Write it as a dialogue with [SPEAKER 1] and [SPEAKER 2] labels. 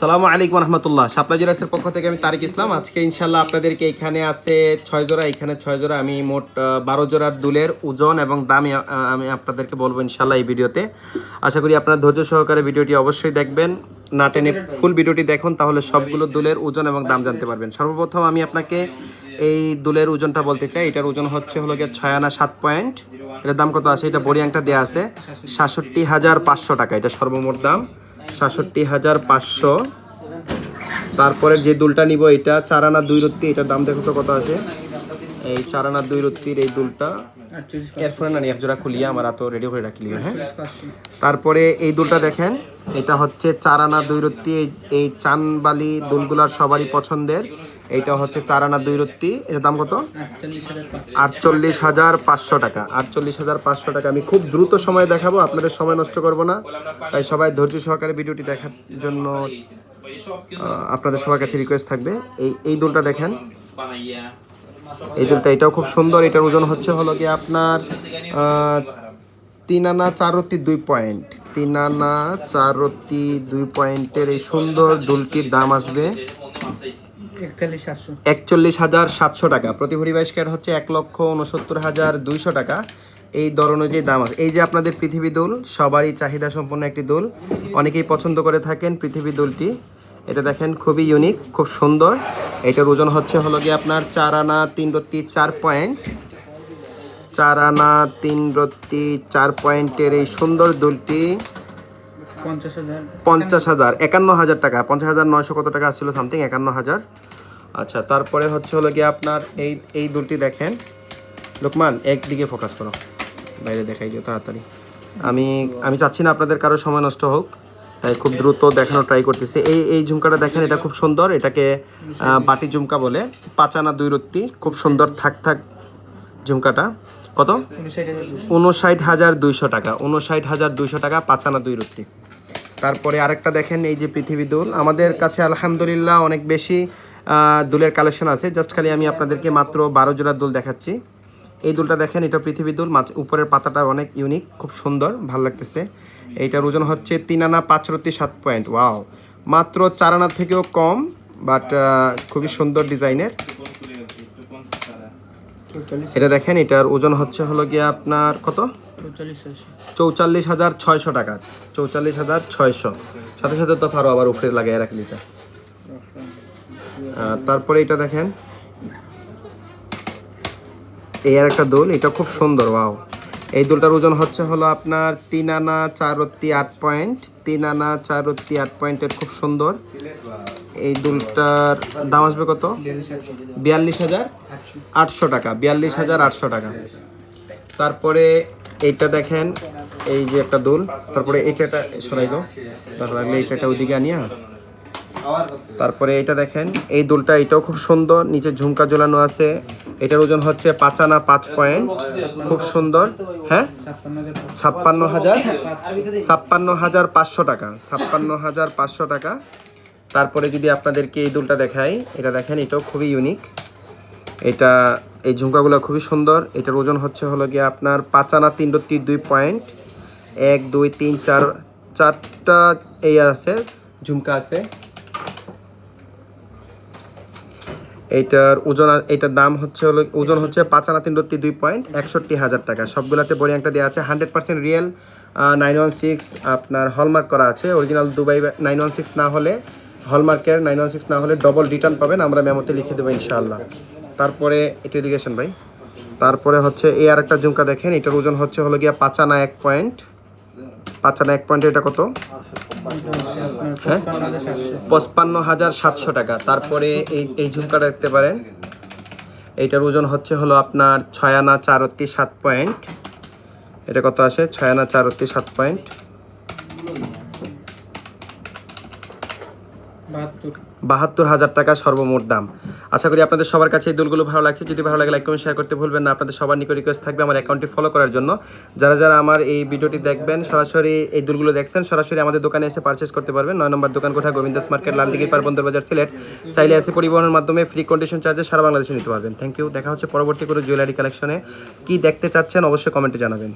[SPEAKER 1] সালামু আলাইকুম রহমতুল্লাহ। শাপলা জুরাসের পক্ষ থেকে আমি তারিক ইসলাম। আজকে ইনশাল্লাহ আপনাদেরকে এখানে আছে ছয় জোড়া। এখানে ছয় জোড়া আমি মোট বারো জোড়ার দুলের ওজন এবং দাম আমি আপনাদেরকে বলব ইনশাল্লাহ এই ভিডিওতে। আশা করি আপনারা ধৈর্য সহকারে ভিডিওটি অবশ্যই দেখবেন। না টেনে ফুল ভিডিওটি দেখুন, তাহলে সবগুলো দুলের ওজন এবং দাম জানতে পারবেন। সর্বপ্রথম আমি আপনাকে এই দুলের ওজনটা বলতে চাই। এটার ওজন হচ্ছে হলো গিয়ে ছয় আনা সাত পয়েন্ট। এটার দাম কত আছে? এটা বড়িয়াংটা দেওয়া আছে সাতষট্টি হাজার পাঁচশো টাকা। এটা সর্বমোট দাম। সাতষট্টি হাজার পাঁচশো। তারপরে যে দুলটা নিব এটা চার আনা দুই রত্তি, এটার দাম দেখো তো কত আছে? এই চার আনা দুই রত্তির এই দুলটা। এরপরে না এক জোড়া খুলিয়া আমার তো রেডি করে রাখলি হ্যাঁ? তারপরে এই দুলটা দেখেন, এটা হচ্ছে চার আনা দুই রত্তি, এই- এই চানবালি দুলগুলার সবারই পছন্দের। এইটা হচ্ছে চার আনা দুই রত্তি। এটার দাম কত? আটচল্লিশ হাজার পাঁচশো টাকা। আটচল্লিশ হাজার পাঁচশো টাকা। আমি খুব দ্রুত সময় দেখাবো, আপনাদের সময় নষ্ট করব না। তাই সবাই ধৈর্য সহকারে ভিডিওটি দেখার জন্য আপনাদের সবার কাছে রিকোয়েস্ট থাকবে। এই এই দুলটা দেখেন। এই দুলটা এটাও খুব সুন্দর। এটার ওজন হচ্ছে হলো কি আপনার তিন আনা চার রত্তি দুই পয়েন্ট। তিন আনা চার রত্তি দুই পয়েন্টের এই সুন্দর দুলটির দাম আসবে একচল্লিশ হাজার সাতশো টাকা। প্রতি ভরি বাইশ হচ্ছে এক লক্ষ উনসত্তর হাজার দুইশো টাকা। এই দর অনুযায়ী দাম আছে। এই যে আপনাদের পৃথিবী দোল, সবারই চাহিদা সম্পন্ন একটি দোল। অনেকেই পছন্দ করে থাকেন পৃথিবী দোলটি। এটা দেখেন, খুবই ইউনিক খুব সুন্দর। এটার ওজন হচ্ছে হলো গিয়ে আপনার চার আনা তিন রত্তি চার পয়েন্ট। চার আনা তিন রত্তি চার পয়েন্টের এই সুন্দর দোলটি।
[SPEAKER 2] পঞ্চাশ হাজার।
[SPEAKER 1] একান্ন হাজার টাকা পঞ্চাশ হাজার নয়শো কত টাকা ছিল সামথিং একান্ন হাজার। আচ্ছা তারপরে হচ্ছে হলো গিয়ে আপনার এই এই দুলটি দেখেন। লোকমান একদিকে ফোকাস করো। বাইরে দেখাই দিও তাড়াতাড়ি। আমি আমি চাচ্ছি না আপনাদের কারও সময় নষ্ট হোক। তাই খুব দ্রুত দেখানো ট্রাই করতেছি। এই এই ঝুমকাটা দেখেন এটা খুব সুন্দর। এটাকে বাটি ঝুমকা বলে। পাঁচানা দুই রত্তি খুব সুন্দর থাক থাক ঝুমকাটা। কত?
[SPEAKER 2] উনষাট হাজার
[SPEAKER 1] দুইশো। টাকা উনষাট হাজার দুইশো টাকা পাঁচানা দুই রুটি তারপরে আরেকটা দেখেন, এই যে পৃথিবী দুল। আমাদের কাছে আলহামদুলিল্লাহ অনেক বেশি দুলের কালেকশন আছে। জাস্ট খালি আমি আপনাদেরকে মাত্র বারো জোড়ার দুল দেখাচ্ছি। এই দুলটা দেখেন, এটা পৃথিবী দুল, মাছ উপরের পাতাটা অনেক ইউনিক খুব সুন্দর, ভালো লাগতেছে। এইটার ওজন হচ্ছে তিন আনা পাঁচ রত্তি সাত পয়েন্ট ওয়াও মাত্র চার আনার থেকেও কম বাট খুবই সুন্দর ডিজাইনের এটা দেখেন এটার ওজন হচ্ছে হলো গিয়ে আপনার কত?
[SPEAKER 2] চৌচল্লিশ
[SPEAKER 1] হাজার ছয়শো টাকা। চৌচল্লিশ হাজার ছয়শো। সাথে সাথে তো ফারো আবার উপরে লাগাই রাখলি তা তারপরে এটা দেখেন। এই আর একটা দোল এটা খুব সুন্দর ওয়াও। এই দোলটার ওজন হচ্ছে হলো আপনার তিন আনা চার রত্তি আট পয়েন্ট তিন আনা চার রত্তি আট পয়েন্টের খুব সুন্দর। এই দুলটার দাম আসবে কত?
[SPEAKER 2] বিয়াল্লিশ
[SPEAKER 1] হাজার
[SPEAKER 2] আটশো
[SPEAKER 1] টাকা, বিয়াল্লিশ হাজার আটশো টাকা। তারপরে এইটা দেখেন, এই যে একটা দুল। তারপরে এইটা একটা সরাই দাও তারপরে এইটা একটা ওইদিকে আনিয়া তারপরে এটা দেখেন, এই দুলটা এটাও খুব সুন্দর, নিচে ঝুমকা ঝোলানো আছে। এটার ওজন হচ্ছে পাঁচানা পাঁচ পয়েন্ট। খুব সুন্দর হ্যাঁ?
[SPEAKER 2] ছাপ্পান্ন হাজার
[SPEAKER 1] ছাপ্পান্ন হাজার পাঁচশো টাকা, ছাপ্পান্ন হাজার পাঁচশো টাকা। তারপরে যদি আপনাদেরকে এই দুলটা দেখাই, এটা দেখেন, এটাও খুবই ইউনিক এটা, এই ঝুমকাগুলো খুবই সুন্দর। এটার ওজন হচ্ছে হলো গিয়ে আপনার পাঁচানা তিন রত্তি দুই পয়েন্ট এক, দুই, তিন, চার, চারটা এই আছে, ঝুমকা আছে। এইটার ওজন, এটার দাম হচ্ছে হলো, ওজন হচ্ছে পাঁচ আনা তিন রত্তি দুই পয়েন্ট একষট্টি হাজার টাকা। সবগুলাতে বড়ি একটা দেওয়া আছে hundred percent real nine one six আপনার হলমার্ক করা আছে। Original Dubai nine one six না হলে হলমার্কের নাইন ওয়ান সিক্স না হলে ডবল রিটার্ন পাবেন, আমরা মেমোতে লিখে দেবো ইনশাআল্লাহ। তারপরে এটা এডুকেশন ভাই। তারপরে হচ্ছে এ আর একটা ঝুমকা দেখেন, এটার ওজন হচ্ছে হলো গিয়া পাঁচানা এক পয়েন্ট পাঁচানা এক পয়েন্ট এটা কত? হ্যাঁ? পঁচপান্ন হাজার সাতশো টাকা। তারপরে এই এই ঝুমকাটা দেখতে পারেন। এইটার ওজন হচ্ছে হলো আপনার ছয় আনা চারত্তি সাত পয়েন্ট এটা কত আসে? ছয় আনা চারত্তি সাত পয়েন্ট
[SPEAKER 2] বাহাত্তর।
[SPEAKER 1] হাজার টাকা সর্বমোট দাম। আশা করি আপনাদের সবার কাছে এই দুলগুলো ভালো লাগছে। যদি ভালো লাগে লাইক কমেন্ট শেয়ার করতে ভুলবেন না। আপনাদের সবার নিকট রিকোয়েস্ট থাকবে আমার অ্যাকাউন্টটি ফলো করার জন্য। যারা যারা আমার এই ভিডিওটি দেখবেন, সরাসরি এই দুলগুলো দেখছেন, সরাসরি আমাদের দোকানে এসে পারচেস করতে পারবেন। নয় নম্বর দোকান কোথায় গোবিন্দাস মার্কেট লালদিঘি পার বাজার, সিলেট। চাইলে এসে পরিবহনের মাধ্যমে ফ্রি কন্ডিশন চার্জে সারা বাংলাদেশে নিতে পারবেন। থ্যাংক ইউ দেখা হচ্ছে পরবর্তী কোনো জুয়েলারি কালেকশনে কি দেখতে চাচ্ছেন, অবশ্যই কমেন্টে জানাবেন।